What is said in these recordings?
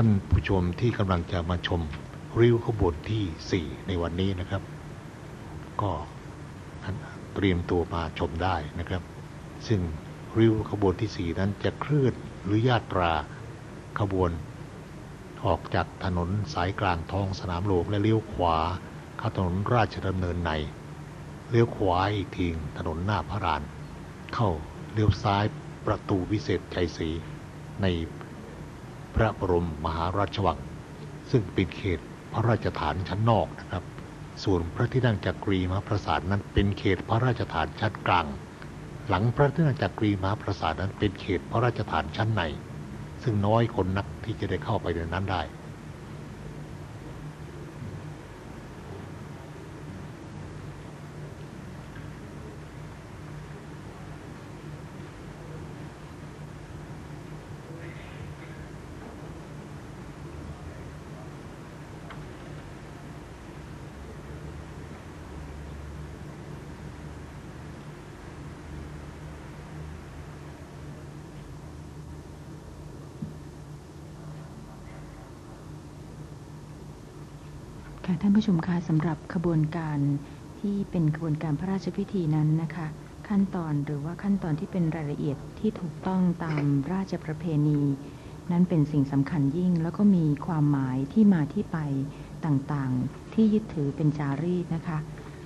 ท่านผู้ชมที่กำลังจะมาชมริ้วขบวนที่ 4 ในวันนี้นะครับ ก็เตรียมตัวมาชมได้นะครับ ซึ่งริ้วขบวนที่ 4 นั้นจะเคลื่อนหรือญาตราขบวนออกจากถนนสายกลางท้องสนามหลวงและเลี้ยวขวาเข้าถนนราชดำเนินในเลี้ยวขวาอีกทีถนนหน้าพระราน เข้าเลี้ยวซ้ายประตูวิเศษชัยศรีใน ระบรมมหาราชวัง ซึ่งเป็นเขตพระราชฐานชั้นนอกนะครับ ส่วนพระที่นั่งจักรีมหาปราสาทนั้นเป็นเขตพระราชฐานชั้นกลาง หลังพระที่นั่งจักรีมหาปราสาทนั้นเป็นเขตพระราชฐานชั้นใน ซึ่งน้อยคนนักที่จะได้เข้าไปในนั้นได้ ค่ะ ท่านผู้ชมคะสำหรับขบวนการที่เป็นขบวนการพระราชพิธีนั้นนะคะ ขั้นตอนหรือว่าขั้นตอนที่เป็นรายละเอียดที่ถูกต้องตามราชประเพณี นั้นเป็นสิ่งสำคัญยิ่ง แล้วก็มีความหมายที่มาที่ไปต่างๆ ที่ยึดถือเป็นจารีตนะคะ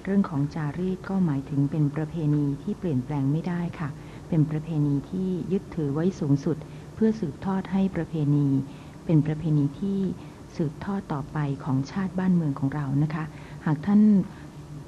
เรื่องของจารีตก็หมายถึงเป็นประเพณีที่เปลี่ยนแปลงไม่ได้ค่ะ เป็นประเพณีที่ยึดถือไว้สูงสุด เพื่อสืบทอดให้ประเพณี เป็นประเพณีที่ สืบทอดต่อไปของชาติบ้านเมืองของเรานะคะ หากท่าน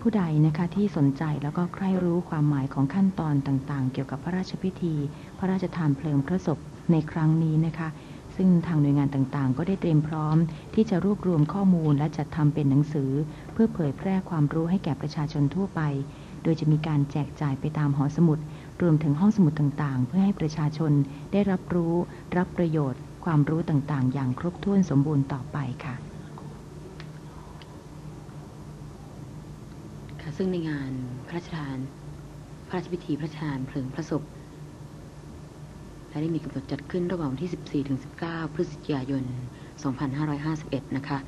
ผู้ใดนะคะที่สนใจแล้วก็ใคร่รู้ความหมายของขั้นตอนต่างๆ เกี่ยวกับพระราชพิธี พระราชทานเพลิงพระศพในครั้งนี้นะคะ ซึ่งทางหน่วยงานต่างๆ ก็ได้เตรียมพร้อม ที่จะรวบรวมข้อมูลและจัดทำเป็นหนังสือ เพื่อเผยแพร่ความรู้ให้แก่ประชาชนทั่วไป โดยจะมีการแจกจ่ายไปตามหอสมุดรวมถึงห้องสมุดต่างๆ เพื่อให้ประชาชนได้รับรู้ รับประโยชน์ ความรู้ต่างๆ อย่างครบถ้วนสมบูรณ์ต่อไปค่ะค่ะซึ่งในงานพระราชทาน พระราชพิธีพระราชทานเพลิงพระศพและได้มีกำหนดจัดขึ้นระหว่างวันที่ 14 ถึง 19 พฤศจิกายน 2551 นะคะ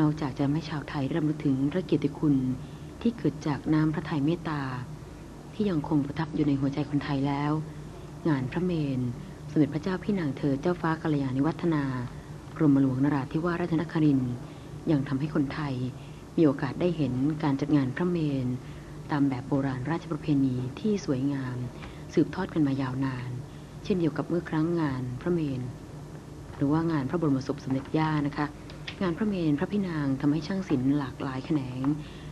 นอกจากจะให้ชาวไทยได้รำลึกถึงพระเกียรติคุณที่เกิดจากน้ำพระทัยเมตตา ที่ยังคงประทับอยู่ในหัวใจคนไทยแล้ว งานพระเมน สมเด็จพระเจ้าพี่นางเธอเจ้าฟ้ากัลยาณิวัฒนากรมหลวงนราธิวาสราชนครินทร์ยังทำให้คนไทยมีโอกาสได้เห็นการจัดงานพระเมน ตามแบบโบราณราชประเพณีที่สวยงาม สืบทอดกันมายาวนาน เช่นเดียวกับเมื่อครั้งงานพระเมน หรือว่างานพระบรมศพสมเด็จย่านะคะ งานพระเมนพระพี่นางทำให้ช่างศิลป์หลากหลายแขนง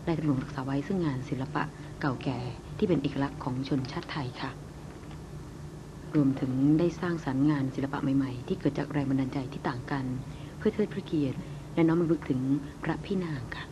ได้ดำรงรักษาไว้ซึ่งงานศิลปะเก่าแก่ที่เป็นเอกลักษณ์ของชนชาติไทยค่ะ รวมถึงได้สร้างสรรค์งานศิลปะใหม่ๆ ที่เกิดจากแรงบันดาลใจที่ต่างกัน เพื่อเทิดพระเกียรติ และน้อมรำลึกถึงพระพี่นางค่ะ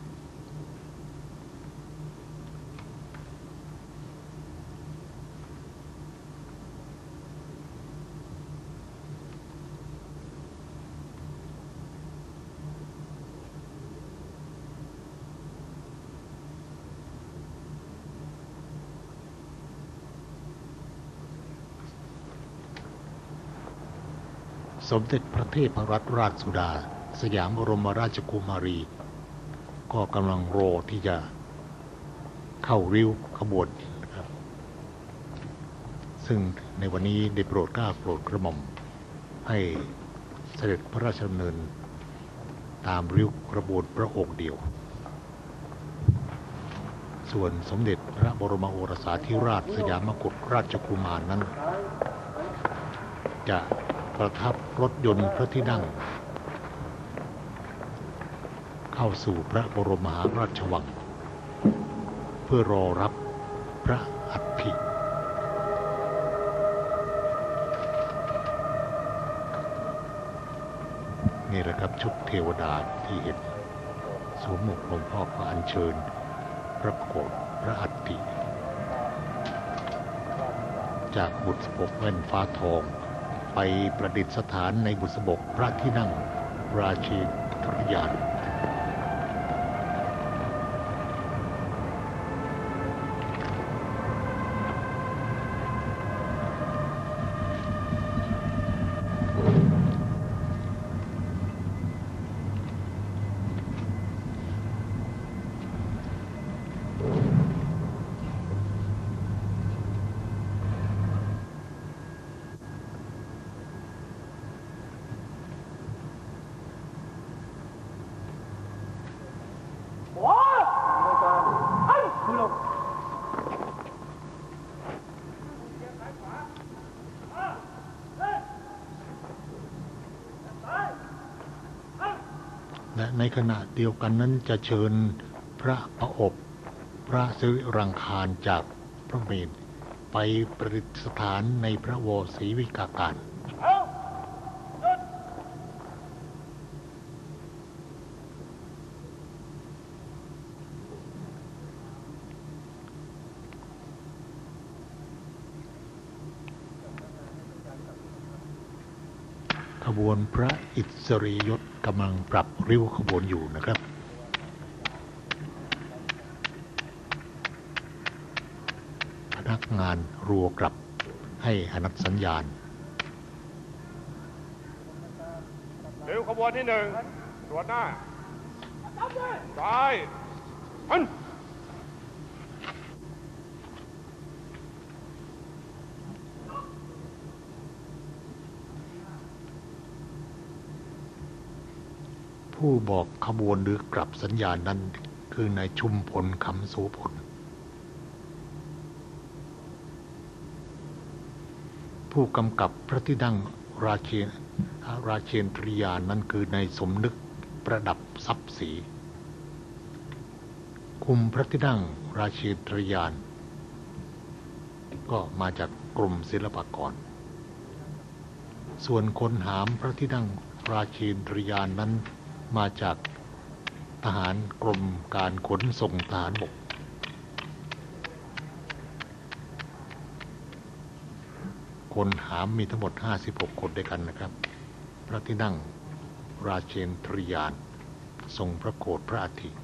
สมเด็จพระเทพรัตนราชสุดา สยามบรมราชกุมารี ก็กำลังรอที่จะเข้าริ้วขบวนนะครับซึ่งในวันนี้ได้โปรดกล้าโปรดกระหม่อม ให้เสด็จพระราชดำเนิน ตามริ้วกระบวนพระองค์เดียว ส่วนสมเด็จพระบรมโอรสาธิราชสยามกุฎราชกุมารนั้น จะ ประทับรถยนต์พระที่นั่ง เข้าสู่พระบรมหาราชวัง เพื่อรอรับพระอัฐินี่แหละครับชุดเทวดาที่เห็นสวมหมวกหลวงพ่อก็อัญเชิญ พระโกรธพระอัฐิจากบุตรปกแว่นฟ้าทอง ไปประดิษฐานในบุษบกพระที่นั่งราชีทรยาน ค และในขณะเดียวกันนั้นจะเชิญพระประอบ พระสิริรังคารจากพระเมรุไปประดิษฐานในพระวศรีวิกาการ ขบวนพระอิสริยยศกำลังปรับริ้วขบวนอยู่นะครับพนักงานรัวกลับให้อนัตสัญญาณเร็วขบวนที่หนึ่งตรวจหน้าซ้ายหัน ผู้บอกขบวนหรือกลับสัญญาณนั้นคือนายชุมพลคำโสพล ผู้กำกับพระที่นั่งราเชนราเชนทริยานั้นคือนายสมนึกประดับทรัพย์ศรีคุมพระที่นั่งราเชนทริยาน ก็มาจากกรมศิลปากร ส่วนคนหามพระที่นั่งราเชนทริยานนั้น มาจากทหารกรมการขนส่งทหารบก คนหามมีทั้งหมด 56 คนด้วยกันนะครับ พระที่นั่งราเชนทริยาน ทรงพระโกรธพระอาทิตย์